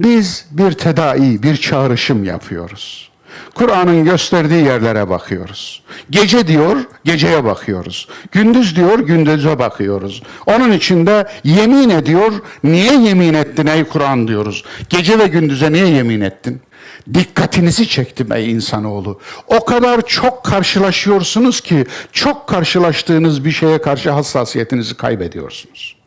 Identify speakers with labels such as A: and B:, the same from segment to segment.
A: Biz bir tedai, bir çağrışım yapıyoruz. Kur'an'ın gösterdiği yerlere bakıyoruz. Gece diyor, geceye bakıyoruz. Gündüz diyor, gündüze bakıyoruz. Onun içinde yemin ediyor, niye yemin ettin ey Kur'an diyoruz. Gece ve gündüze niye yemin ettin? Dikkatinizi çektim ey insanoğlu. O kadar çok karşılaşıyorsunuz ki, çok karşılaştığınız bir şeye karşı hassasiyetinizi kaybediyorsunuz.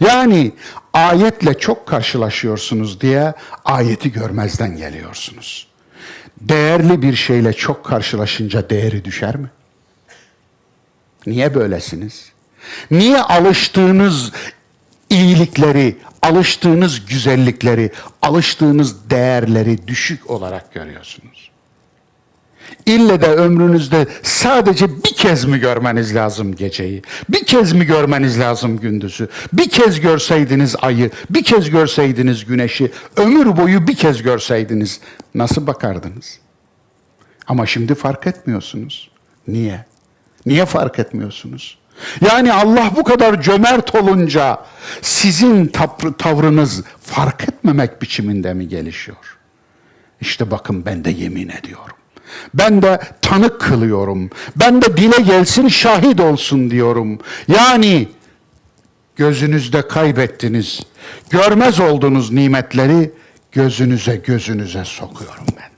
A: Yani ayetle çok karşılaşıyorsunuz diye ayeti görmezden geliyorsunuz. Değerli bir şeyle çok karşılaşınca değeri düşer mi? Niye böylesiniz? Niye alıştığınız iyilikleri, alıştığınız güzellikleri, alıştığınız değerleri düşük olarak görüyorsunuz? İlle de ömrünüzde sadece bir kez mi görmeniz lazım geceyi? Bir kez mi görmeniz lazım gündüzü? Bir kez görseydiniz ayı, bir kez görseydiniz güneşi, ömür boyu bir kez görseydiniz nasıl bakardınız? Ama şimdi fark etmiyorsunuz. Niye? Niye fark etmiyorsunuz? Yani Allah bu kadar cömert olunca sizin tav- tavrınız fark etmemek biçiminde mi gelişiyor? İşte bakın ben de yemin ediyorum. Ben de tanık kılıyorum. Ben de dile gelsin şahit olsun diyorum. Yani gözünüzde kaybettiniz, görmez olduğunuz nimetleri gözünüze gözünüze sokuyorum ben.